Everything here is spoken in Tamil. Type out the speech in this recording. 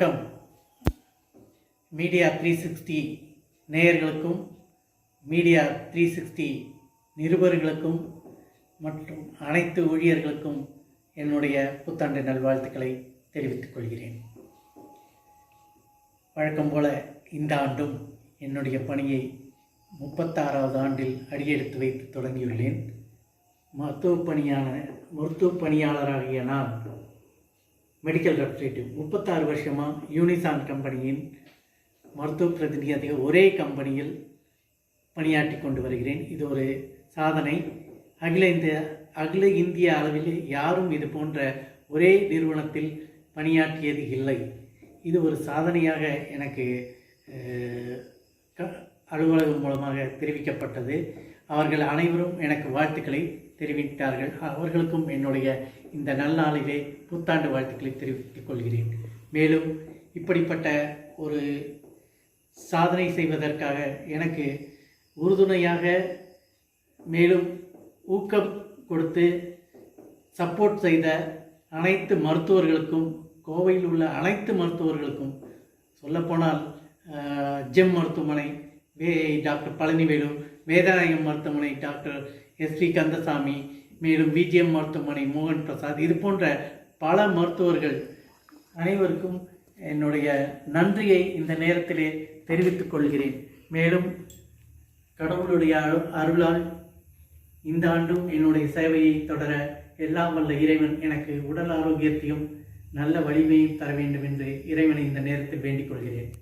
வணக்கம். மீடியா த்ரீ சிக்ஸ்டி நேயர்களுக்கும் மீடியா த்ரீ சிக்ஸ்டி நிருபர்களுக்கும் மற்றும் அனைத்து ஊழியர்களுக்கும் என்னுடைய புத்தாண்டு நல்வாழ்த்துக்களை தெரிவித்துக் கொள்கிறேன். வழக்கம் போல இந்த ஆண்டும் என்னுடைய பணியை முப்பத்தாறாவது ஆண்டில் அடியெடுத்து வைத்து தொடங்கியுள்ளேன். மருத்துவ பணியான மருத்துவ பணியாளராகிய நான் மெடிக்கல் ரெப்ரசன்டேட்டிவ் முப்பத்தாறு வருஷமாக யூனிசான் கம்பெனியின் மருத்துவ பிரதிநிதியாக ஒரே கம்பெனியில் பணியாற்றி கொண்டு வருகிறேன். இது ஒரு சாதனை. அகில இந்திய அகில இந்திய அளவில் யாரும் இது போன்ற ஒரே நிறுவனத்தில் பணியாற்றியது இல்லை. இது ஒரு சாதனையாக எனக்கு க- அலுவலகம் மூலமாக தெரிவிக்கப்பட்டது. அவர்கள் அனைவரும் எனக்கு வாழ்த்துக்களை தெரிவித்தார்கள். அவர்களுக்கும் என்னுடைய இந்த நல்நாளிலே புத்தாண்டு வாழ்த்துக்களை தெரிவித்துக் கொள்கிறேன். மேலும் இப்படிப்பட்ட ஒரு சாதனை செய்வதற்காக எனக்கு உறுதுணையாக மேலும் ஊக்கம் கொடுத்து சப்போர்ட் செய்த அனைத்து மருத்துவர்களுக்கும் கோவையில் உள்ள அனைத்து மருத்துவர்களுக்கும் சொல்லப்போனால் ஜெம் மருத்துவமனை வே டாக்டர் பழனிவேலு வேதாரண்யம் மருத்துவமனை டாக்டர் எஸ் வி கந்தசாமி மேலும் விஜிஎம் மருத்துவமனை மோகன் பிரசாத் இது போன்ற பல மருத்துவர்கள் அனைவருக்கும் என்னுடைய நன்றியை இந்த நேரத்திலே தெரிவித்துக் கொள்கிறேன். மேலும் கடவுளுடைய அரு- அருளால் இந்த ஆண்டும் என்னுடைய சேவையை தொடர எல்லாம் வல்ல இறைவன் எனக்கு உடல் ஆரோக்கியத்தையும் நல்ல வலிமையும் தர வேண்டும் என்று இறைவனை இந்த நேரத்தில் வேண்டிக் கொள்கிறேன்.